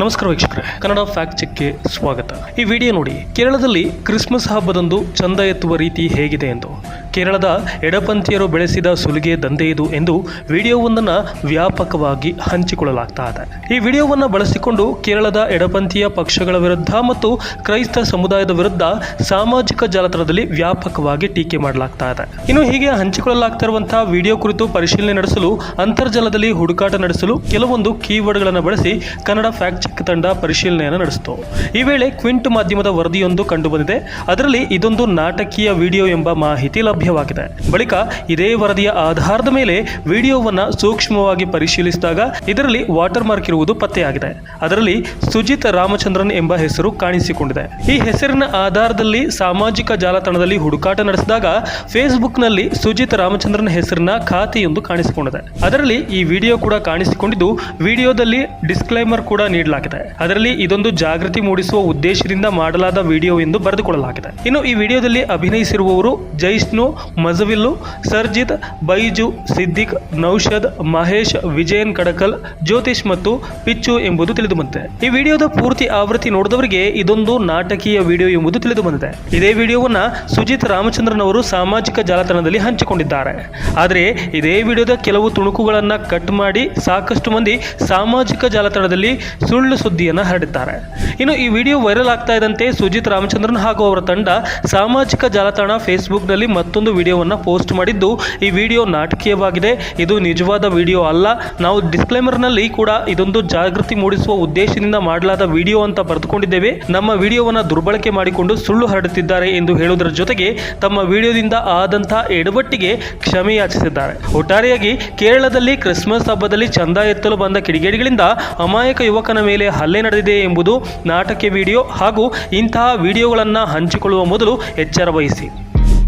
ನಮಸ್ಕಾರ ವೀಕ್ಷಕರೇ, ಕನ್ನಡ ಫ್ಯಾಕ್ಟ್ ಚೆಕ್ಗೆ ಸ್ವಾಗತ. ಈ ವಿಡಿಯೋ ನೋಡಿ, ಕೇರಳದಲ್ಲಿ ಕ್ರಿಸ್ಮಸ್ ಹಬ್ಬದಂದು ಚಂದ ಎತ್ತುವ ರೀತಿ ಹೇಗಿದೆ ಎಂದು. ಕೇರಳದ ಎಡಪಂಥೀಯರು ಬೆಳೆಸಿದ ಸುಲಿಗೆ ದಂಧೆ ಇದು ಎಂದು ವಿಡಿಯೋವೊಂದನ್ನು ವ್ಯಾಪಕವಾಗಿ ಹಂಚಿಕೊಳ್ಳಲಾಗ್ತಾ ಇದೆ ಈ ವಿಡಿಯೋವನ್ನು ಬಳಸಿಕೊಂಡು ಕೇರಳದ ಎಡಪಂಥೀಯ ಪಕ್ಷಗಳ ವಿರುದ್ಧ ಮತ್ತು ಕ್ರೈಸ್ತ ಸಮುದಾಯದ ವಿರುದ್ಧ ಸಾಮಾಜಿಕ ಜಾಲತಾಣದಲ್ಲಿ ವ್ಯಾಪಕವಾಗಿ ಟೀಕೆ ಮಾಡಲಾಗ್ತಾ ಇದೆ ಇನ್ನು ಹೀಗೆ ಹಂಚಿಕೊಳ್ಳಲಾಗ್ತಿರುವಂತಹ ವಿಡಿಯೋ ಕುರಿತು ಪರಿಶೀಲನೆ ನಡೆಸಲು, ಅಂತರ್ಜಾಲದಲ್ಲಿ ಹುಡುಕಾಟ ನಡೆಸಲು ಕೆಲವೊಂದು ಕೀವರ್ಡ್ಗಳನ್ನು ಬಳಸಿ ಕನ್ನಡ ಫ್ಯಾಕ್ಟ್ ಚೆಕ್ ತಂಡ ಪರಿಶೀಲನೆಯನ್ನು ನಡೆಸಿತು. ಈ ವೇಳೆ ಕ್ವಿಂಟ್ ಮಾಧ್ಯಮದ ವರದಿಯೊಂದು ಕಂಡುಬಂದಿದೆ. ಅದರಲ್ಲಿ ಇದೊಂದು ನಾಟಕೀಯ ವಿಡಿಯೋ ಎಂಬ ಮಾಹಿತಿ ಲಭ್ಯವಾಗಿದೆ ಬಳಿಕ ಇದೇ ವರದಿಯ ಆಧಾರದ ಮೇಲೆ ವಿಡಿಯೋವನ್ನು ಸೂಕ್ಷ್ಮವಾಗಿ ಪರಿಶೀಲಿಸಿದಾಗ ಇದರಲ್ಲಿ ವಾಟರ್ ಮಾರ್ಕ್ ಇರುವುದು ಪತ್ತೆಯಾಗಿದೆ. ಅದರಲ್ಲಿ ಸುಜಿತ್ ರಾಮಚಂದ್ರನ್ ಎಂಬ ಹೆಸರು ಕಾಣಿಸಿಕೊಂಡಿದೆ. ಈ ಹೆಸರಿನ ಆಧಾರದಲ್ಲಿ ಸಾಮಾಜಿಕ ಜಾಲತಾಣದಲ್ಲಿ ಹುಡುಕಾಟ ನಡೆಸಿದಾಗ ಫೇಸ್ಬುಕ್ನಲ್ಲಿ ಸುಜಿತ್ ರಾಮಚಂದ್ರನ್ ಹೆಸರಿನ ಖಾತೆಯೊಂದು ಕಾಣಿಸಿಕೊಂಡಿದೆ. ಅದರಲ್ಲಿ ಈ ವಿಡಿಯೋ ಕೂಡ ಕಾಣಿಸಿಕೊಂಡಿದ್ದು ವಿಡಿಯೋದಲ್ಲಿ ಡಿಸ್ಕ್ಲೈಮರ್ ಕೂಡ ನೀಡಲಾಗಿದೆ. ಅದರಲ್ಲಿ ಇದೊಂದು ಜಾಗೃತಿ ಮೂಡಿಸುವ ಉದ್ದೇಶದಿಂದ ಮಾಡಲಾದ ವಿಡಿಯೋ ಎಂದು ಬರೆದುಕೊಳ್ಳಲಾಗಿದೆ. ಇನ್ನು ಈ ವಿಡಿಯೋದಲ್ಲಿ ಅಭಿನಯಿಸಿರುವವರು ಜೈಷ್ಣು ಮಜವಿಲ್ಲು, ಸರ್ಜಿತ್, ಬೈಜು, ಸಿದ್ದಿಕ್ ನೌಷದ್ ಮಹೇಶ್, ವಿಜಯನ್ ಕಡಕಲ್, ಜ್ಯೋತಿಷ್ ಮತ್ತು ಪಿಚ್ಚು ಎಂಬುದು ತಿಳಿದು ಬಂದಿದೆ ಈ ವಿಡಿಯೋದ ಪೂರ್ತಿ ಆವೃತ್ತಿ ನೋಡಿದವರಿಗೆ ಇದೊಂದು ನಾಟಕೀಯ ವಿಡಿಯೋ ಎಂಬುದು ತಿಳಿದು ಬಂದಿದೆ ಇದೇ ವಿಡಿಯೋವನ್ನ ಸುಜಿತ್ ರಾಮಚಂದ್ರನ್ ಅವರು ಸಾಮಾಜಿಕ ಜಾಲತಾಣದಲ್ಲಿ ಹಂಚಿಕೊಂಡಿದ್ದಾರೆ. ಆದರೆ ಇದೇ ವಿಡಿಯೋದ ಕೆಲವು ತುಣುಕುಗಳನ್ನ ಕಟ್ ಮಾಡಿ ಸಾಕಷ್ಟು ಮಂದಿ ಸಾಮಾಜಿಕ ಜಾಲತಾಣದಲ್ಲಿ ಸುಳ್ಳು ಸುದ್ದಿಯನ್ನು ಹರಡಿದ್ದಾರೆ. ಇನ್ನು ಈ ವಿಡಿಯೋ ವೈರಲ್ ಆಗ್ತಾ ಇದ್ದಂತೆ ಸುಜಿತ್ ರಾಮಚಂದ್ರನ್ ಹಾಗೂ ಅವರ ತಂಡ ಸಾಮಾಜಿಕ ಜಾಲತಾಣ ಫೇಸ್ಬುಕ್ನಲ್ಲಿ ಮತ್ತೊಂದು ವಿಡಿಯೋವನ್ನು ಪೋಸ್ಟ್ ಮಾಡಿದ್ದು ಈ ವಿಡಿಯೋ ನಾಟಕೀಯವಾಗಿದೆ. ಇದು ನಿಜವಾದ ವಿಡಿಯೋ ಅಲ್ಲ. ನಾವು ಡಿಸ್ಕ್ಲೈಮರ್ನಲ್ಲಿ ಕೂಡ ಇದೊಂದು ಜಾಗೃತಿ ಮೂಡಿಸುವ ಉದ್ದೇಶದಿಂದ ಮಾಡಲಾದ ವಿಡಿಯೋ ಅಂತ ಬರೆದುಕೊಂಡಿದ್ದೇವೆ. ನಮ್ಮ ವಿಡಿಯೋವನ್ನು ದುರ್ಬಳಕೆ ಮಾಡಿಕೊಂಡು ಸುಳ್ಳು ಹರಡುತ್ತಿದ್ದಾರೆ ಎಂದು ಹೇಳುವುದರ ಜೊತೆಗೆ ತಮ್ಮ ವಿಡಿಯೋದಿಂದ ಆದಂತಹ ಎಡವಟ್ಟಿಗೆ ಕ್ಷಮೆ ಯಾಚಿಸಿದ್ದಾರೆ. ಒಟ್ಟಾರೆಯಾಗಿ ಕೇರಳದಲ್ಲಿ ಕ್ರಿಸ್ಮಸ್ ಹಬ್ಬದಲ್ಲಿ ಚಂದ ಎತ್ತಲು ಬಂದ ಕಿಡಿಗೇಡಿಗಳಿಂದ ಅಮಾಯಕ ಯುವಕನ ಮೇಲೆ ಹಲ್ಲೆ ನಡೆದಿದೆ ಎಂಬುದು ನಾಟಕ ವಿಡಿಯೋ ಹಾಗೂ ಇಂತಹ ವಿಡಿಯೋಗಳನ್ನು ಹಂಚಿಕೊಳ್ಳುವ ಮೊದಲು ಎಚ್ಚರ ವಹಿಸಿ.